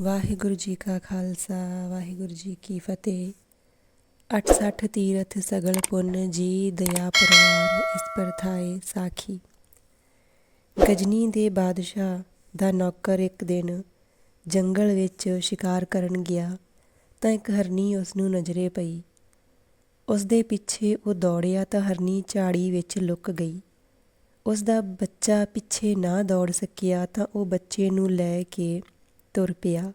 ਵਾਹਿਗੁਰੂ ਜੀ ਕਾ ਖਾਲਸਾ, ਵਾਹਿਗੁਰੂ ਜੀ ਕੀ ਫਤਿਹ। 68 ਤੀਰਥ ਸਗਲ ਪੁੰਨ ਜੀ ਦਇਆ ਪਰਵਾਨ, ਇਸ ਪਰਥਾਏ ਸਾਖੀ। ਗਜਨੀ ਦੇ ਬਾਦਸ਼ਾਹ ਦਾ ਨੌਕਰ ਇੱਕ ਦਿਨ ਜੰਗਲ ਵਿੱਚ ਸ਼ਿਕਾਰ ਕਰਨ ਗਿਆ, ਤਾਂ ਇੱਕ ਹਰਨੀ ਉਸ ਨੂੰ ਨਜ਼ਰੇ ਪਈ। ਉਸ ਦੇ ਪਿੱਛੇ ਉਹ ਦੌੜਿਆ ਤਾਂ ਹਰਨੀ ਝਾੜੀ ਵਿੱਚ ਲੁਕ ਗਈ। ਉਸ ਦਾ ਬੱਚਾ ਪਿੱਛੇ ਨਾ ਦੌੜ ਸਕਿਆ ਤਾਂ ਉਹ ਬੱਚੇ ਨੂੰ ਲੈ ਕੇ ਤੁਰ ਪਿਆ।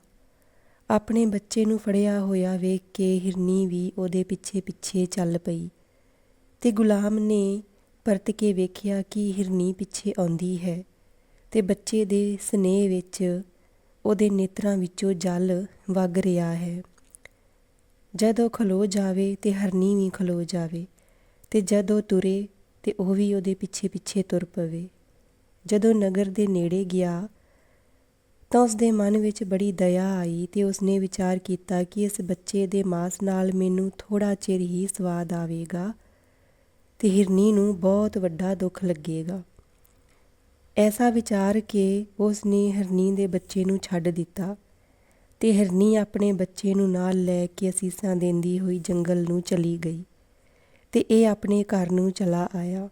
ਆਪਣੇ ਬੱਚੇ ਨੂੰ ਫੜਿਆ ਹੋਇਆ ਵੇਖ ਕੇ ਹਿਰਨੀ ਵੀ ਉਹਦੇ ਪਿੱਛੇ ਪਿੱਛੇ ਚੱਲ ਪਈ ਤੇ ਗੁਲਾਮ ਨੇ ਪਰਤ ਕੇ ਵੇਖਿਆ ਕਿ ਹਿਰਨੀ ਪਿੱਛੇ ਆਉਂਦੀ ਹੈ ਤੇ ਬੱਚੇ ਦੇ ਸਨੇਹ ਵਿੱਚ ਉਹਦੇ ਨੇਤਰਾਂ ਵਿੱਚੋਂ ਜਲ ਵਗ ਰਿਹਾ ਹੈ। ਜਦੋਂ ਖਲੋ ਜਾਵੇ ਤੇ ਹਰਨੀ ਵੀ ਖਲੋ ਜਾਵੇ ਤੇ ਜਦੋਂ ਤੁਰੇ ਤੇ ਉਹ ਵੀ ਉਹਦੇ ਪਿੱਛੇ ਪਿੱਛੇ ਤੁਰ ਪਵੇ। ਜਦੋਂ ਨਗਰ ਦੇ ਨੇੜੇ ਗਿਆ ਤਾਂ ਉਸ ਦੇ ਮਨ ਵਿੱਚ ਬੜੀ ਦਇਆ ਆਈ ਤੇ ਉਸਨੇ ਵਿਚਾਰ ਕੀਤਾ ਕਿ ਇਸ ਬੱਚੇ ਦੇ ਮਾਸ ਨਾਲ ਮੈਨੂੰ ਥੋੜਾ ਚਿਰ ਹੀ ਸਵਾਦ ਆਵੇਗਾ ਤੇ ਹਿਰਨੀ ਨੂੰ ਬਹੁਤ ਵੱਡਾ ਦੁੱਖ ਲੱਗੇਗਾ। ਐਸਾ ਵਿਚਾਰ ਕੇ ਉਸ ਨੇ ਹਿਰਨੀ ਦੇ ਬੱਚੇ ਨੂੰ ਛੱਡ ਦਿੱਤਾ ਤੇ ਹਿਰਨੀ ਆਪਣੇ ਬੱਚੇ ਨੂੰ ਨਾਲ ਲੈ ਕੇ ਅਸੀਸਾਂ ਦਿੰਦੀ ਹੋਈ ਜੰਗਲ ਨੂੰ ਚਲੀ ਗਈ ਤੇ ਇਹ ਆਪਣੇ ਘਰ ਨੂੰ ਚਲਾ ਆਇਆ।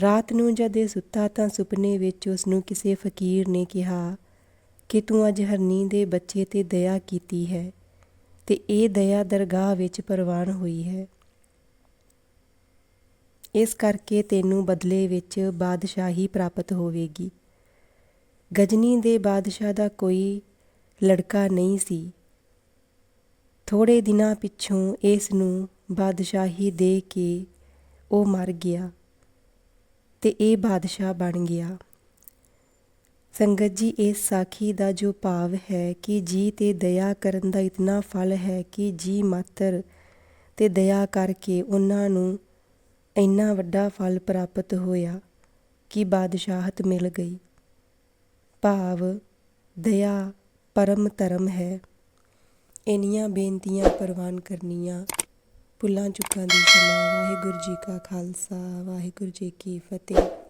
ਰਾਤ ਨੂੰ ਜਦ ਇਹ ਸੁੱਤਾ ਤਾਂ ਸੁਪਨੇ ਵਿੱਚ ਉਸ ਨੂੰ ਕਿਸੇ ਫਕੀਰ ਨੇ ਕਿਹਾ ਕਿ ਤੂੰ ਅੱਜ ਹਰਨੀ ਦੇ ਬੱਚੇ ਤੇ ਦਇਆ ਕੀਤੀ ਹੈ ਤੇ ਇਹ ਦਇਆ ਦਰਗਾਹ ਵਿੱਚ ਪ੍ਰਵਾਨ ਹੋਈ ਹੈ। ਇਸ ਕਰਕੇ ਤੈਨੂੰ ਬਦਲੇ ਵਿੱਚ ਬਾਦਸ਼ਾਹੀ ਪ੍ਰਾਪਤ ਹੋਵੇਗੀ। ਗਜਨੀ ਦੇ ਬਾਦਸ਼ਾਹ ਦਾ ਕੋਈ ਲੜਕਾ ਨਹੀਂ ਸੀ। ਥੋੜੇ ਦਿਨਾਂ ਪਿੱਛੋਂ ਇਸ ਨੂੰ ਬਾਦਸ਼ਾਹੀ ਦੇ ਕੇ ਉਹ ਮਰ ਗਿਆ ਤੇ ਇਹ ਬਾਦਸ਼ਾਹ ਬਣ ਗਿਆ। ਸੰਗਤ ਜੀ, ਇਸ ਸਾਖੀ ਦਾ ਜੋ ਭਾਵ ਹੈ ਕਿ ਜੀ ਤੇ ਦਇਆ ਕਰਨ ਦਾ ਇਤਨਾ ਫਲ ਹੈ ਕਿ ਜੀ ਮਾਤਰ ਤੇ ਦਇਆ ਕਰਕੇ ਉਹਨਾਂ ਨੂੰ ਇੰਨਾ ਵੱਡਾ ਫਲ ਪ੍ਰਾਪਤ ਹੋਇਆ ਕਿ ਬਾਦਸ਼ਾਹਤ ਮਿਲ ਗਈ। ਭਾਵ ਦਇਆ ਪਰਮ ਧਰਮ ਹੈ। ਇਨੀਆਂ ਬੇਨਤੀਆਂ ਪ੍ਰਵਾਨ ਕਰਨੀਆਂ। ਭੁੱਲਾਂ ਚੁੱਕਾਂ ਦੀ ਖਿਮਾ ਵਾਹਿਗੁਰੂ ਜੀ ਕਾ ਖਾਲਸਾ। ਵਾਹਿਗੁਰੂ ਜੀ ਕੀ ਫਤਿਹ।